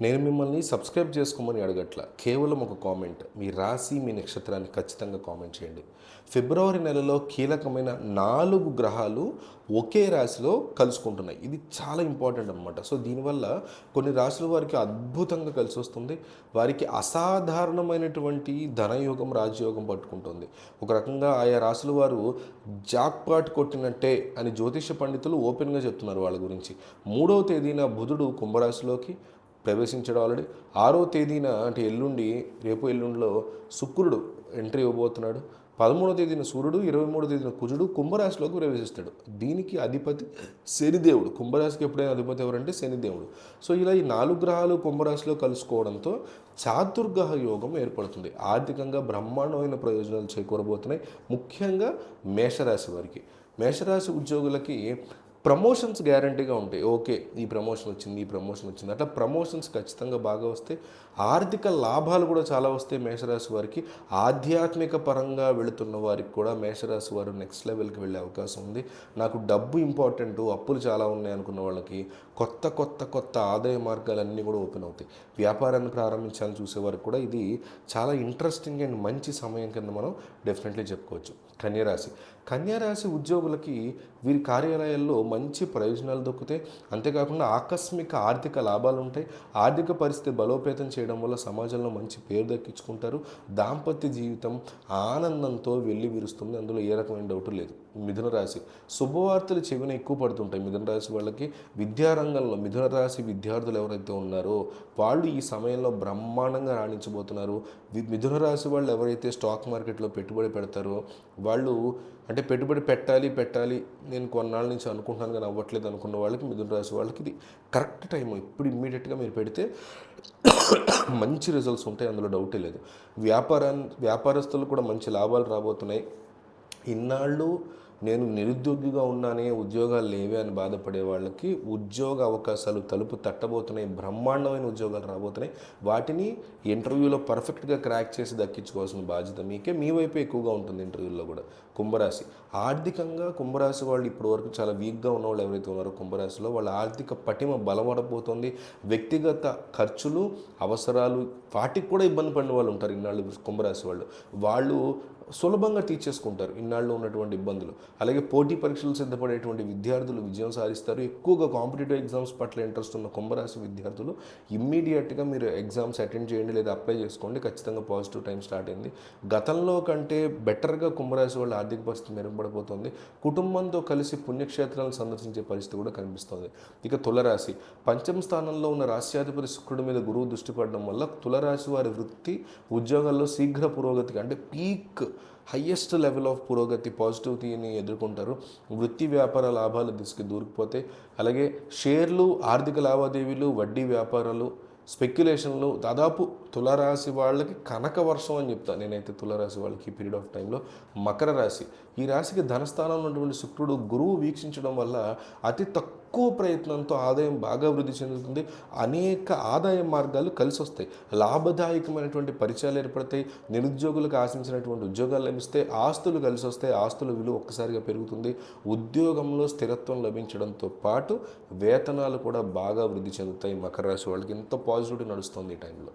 నేను మిమ్మల్ని సబ్స్క్రైబ్ చేసుకోమని అడగట్ల. కేవలం ఒక కామెంట్. మీ రాశి మీ నక్షత్రాన్ని ఖచ్చితంగా కామెంట్ చేయండి. ఫిబ్రవరి నెలలో కీలకమైన నాలుగు గ్రహాలు ఒకే రాశిలో కలుసుకుంటున్నాయి. ఇది చాలా ఇంపార్టెంట్ అనమాట సో దీనివల్ల కొన్ని రాశుల వారికి అద్భుతంగా కలిసి వస్తుంది. వారికి అసాధారణమైనటువంటి ధనయోగం రాజయోగం పట్టుకుంటుంది. ఒక రకంగా ఆయా రాశుల వారు జాక్పాట్ కొట్టినట్టే అని జ్యోతిష పండితులు ఓపెన్గా చెప్తున్నారు వాళ్ళ గురించి. మూడవ తేదీన బుధుడు కుంభరాశిలోకి ప్రవేశించడం ఆల్రెడీ ఆరో తేదీన అంటే ఎల్లుండి రేపు ఎల్లుండిలో శుక్రుడు ఎంట్రీ ఇవ్వబోతున్నాడు. పదమూడో తేదీన సూర్యుడు ఇరవై మూడో తేదీన కుజుడు కుంభరాశిలోకి ప్రవేశిస్తాడు. దీనికి అధిపతి శనిదేవుడు. కుంభరాశికి ఎప్పుడైనా అధిపతి ఎవరంటే శనిదేవుడు. సో ఇలా ఈ నాలుగు గ్రహాలు కుంభరాశిలో కలుసుకోవడంతో చాతుర్గ్రహ యోగం ఏర్పడుతుంది. ఆర్థికంగా బ్రహ్మాండమైన ప్రయోజనాలు చేకూరబోతున్నాయి. ముఖ్యంగా మేషరాశి వారికి. మేషరాశి ఉద్యోగులకి ప్రమోషన్స్ గ్యారంటీగా ఉంటాయి. ఓకే ఈ ప్రమోషన్ వచ్చింది ఈ ప్రమోషన్ వచ్చింది. అట్లా ప్రమోషన్స్ ఖచ్చితంగా బాగా వస్తాయి. ఆర్థిక లాభాలు కూడా చాలా వస్తాయి మేషరాశి వారికి. ఆధ్యాత్మిక పరంగా వెళుతున్న వారికి కూడా మేషరాశి వారు నెక్స్ట్ లెవెల్కి వెళ్ళే అవకాశం ఉంది. నాకు డబ్బు ఇంపార్టెంట్ అప్పులు చాలా ఉన్నాయి అనుకున్న వాళ్ళకి కొత్త కొత్త కొత్త ఆదాయ మార్గాలన్నీ కూడా ఓపెన్ అవుతాయి. వ్యాపారాన్ని ప్రారంభించాలని చూసేవారికి కూడా ఇది చాలా ఇంట్రెస్టింగ్ అండ్ మంచి సమయం కింద మనం డెఫినెట్లీ చెప్పుకోవచ్చు. కన్యరాశి. కన్యారాశి ఉద్యోగులకి వీరి కార్యాలయాల్లో మంచి ప్రయోజనాలు దొక్కుతాయి అంతేకాకుండా ఆకస్మిక ఆర్థిక లాభాలు ఉంటాయి. ఆర్థిక పరిస్థితి బలోపేతం చేయడం వల్ల సమాజంలో మంచి పేరు దక్కించుకుంటారు. దాంపత్య జీవితం ఆనందంతో వెళ్ళి విరుస్తుంది అందులో ఏ రకమైన డౌట్ లేదు. మిథున రాశి. శుభవార్తలు చెవిన ఎక్కువ పడుతుంటాయి. మిథున రాశి వాళ్ళకి విద్యారంగంలో మిథున రాశి విద్యార్థులు ఎవరైతే ఉన్నారో వాళ్ళు ఈ సమయంలో బ్రహ్మాండంగా రాణించబోతున్నారు. వి- మిథున రాశి వాళ్ళు ఎవరైతే స్టాక్ మార్కెట్లో పెట్టుబడి పెడతారో వాళ్ళు అంటే పెట్టుబడి పెట్టాలి పెట్టాలి నేను కొన్నాళ్ళ నుంచి అనుకుంటున్నాను కానీ అవ్వట్లేదు అనుకున్న వాళ్ళకి మిథున రాశి వాళ్ళకి ఇది కరెక్ట్ టైం ఇప్పుడు ఇమ్మీడియట్గా మీరు పెడితే మంచి రిజల్ట్స్ ఉంటాయి అందులో డౌటే లేదు. వ్యాపారాన్ని వ్యాపారస్తులు కూడా మంచి లాభాలు రాబోతున్నాయి. ఇన్నాళ్ళు నేను నిరుద్యోగిగా ఉన్నానే ఉద్యోగాలు లేవే అని బాధపడే వాళ్ళకి ఉద్యోగ అవకాశాలు తలుపు తట్టబోతున్నాయి బ్రహ్మాండమైన ఉద్యోగాలు రాబోతున్నాయి. వాటిని ఇంటర్వ్యూలో పర్ఫెక్ట్గా క్రాక్ చేసి దక్కించుకోవాల్సిన బాధ్యత మీకే. మీ వైపు ఎక్కువగా ఉంటుంది ఇంటర్వ్యూలో కూడా. కుంభరాశి. ఆర్థికంగా కుంభరాశి వాళ్ళు ఇప్పటి వరకు చాలా వీక్గా ఉన్న వాళ్ళు ఎవరైతే ఉన్నారో కుంభరాశిలో వాళ్ళ ఆర్థిక పటిమ బలపడబోతోంది. వ్యక్తిగత ఖర్చులు అవసరాలు వాటికి కూడా ఇబ్బంది పడిన వాళ్ళు ఉంటారు ఇన్నాళ్ళు కుంభరాశి వాళ్ళు. వాళ్ళు సులభంగా తీర్చేసుకుంటారు ఇన్నాళ్ళు ఉన్నటువంటి ఇబ్బందులు. అలాగే పోటీ పరీక్షలు సిద్ధపడేటువంటి విద్యార్థులు విజయం సాధిస్తారు. ఎక్కువగా కాంపిటేటివ్ ఎగ్జామ్స్ పట్ల ఇంట్రెస్ట్ ఉన్న కుంభరాశి విద్యార్థులు ఇమ్మీడియట్గా మీరు ఎగ్జామ్స్ అటెండ్ చేయండి లేదా అప్లై చేసుకోండి. ఖచ్చితంగా పాజిటివ్ టైం స్టార్ట్ అయింది. గతంలో కంటే బెటర్గా కుంభరాశి వాళ్ళ ఆర్థిక పరిస్థితి మెరుగుపడిపోతుంది. కుటుంబంతో కలిసి పుణ్యక్షేత్రాలను సందర్శించే పరిస్థితి కూడా కనిపిస్తుంది. ఇక తులరాశి. పంచమ స్థానంలో ఉన్న రాశ్యాధిపతి శుక్రుడి మీద గురువు దృష్టి పడడం వల్ల తులరాశి వారి వృత్తి ఉద్యోగాల్లో శీఘ్ర పురోగతికి అంటే పీక్ హయ్యెస్ట్ లెవెల్ ఆఫ్ పురోగతి పాజిటివిటీని ఎదుర్కొంటారు. వృత్తి వ్యాపార లాభాల దిశకి దూరికిపోతే అలాగే షేర్లు ఆర్థిక లావాదేవీలు వడ్డీ వ్యాపారాలు స్పెక్యులేషన్లు దాదాపు తులరాశి వాళ్ళకి కనక వర్షం అని చెప్తాను నేనైతే తులరాశి వాళ్ళకి ఈ పీరియడ్ ఆఫ్ టైంలో మకర రాశి. ఈ రాశికి ధనస్థానంలో ఉన్నటువంటి శుక్రుడు గురువు వీక్షించడం వల్ల అతి తక్కువ తక్కువ ప్రయత్నంతో ఆదాయం బాగా వృద్ధి చెందుతుంది. అనేక ఆదాయ మార్గాలు కలిసి వస్తాయి లాభదాయకమైనటువంటి పరిచయాలు ఏర్పడతాయి. నిరుద్యోగులకు ఆశించినటువంటి ఉద్యోగాలు లభిస్తే ఆస్తులు కలిసి వస్తాయి ఆస్తుల విలువ ఒక్కసారిగా పెరుగుతుంది. ఉద్యోగంలో స్థిరత్వం లభించడంతో పాటు వేతనాలు కూడా బాగా వృద్ధి చెందుతాయి. మకర రాశి వాళ్ళకి ఇంత పాజిటివిటీ నడుస్తుంది ఈ టైంలో.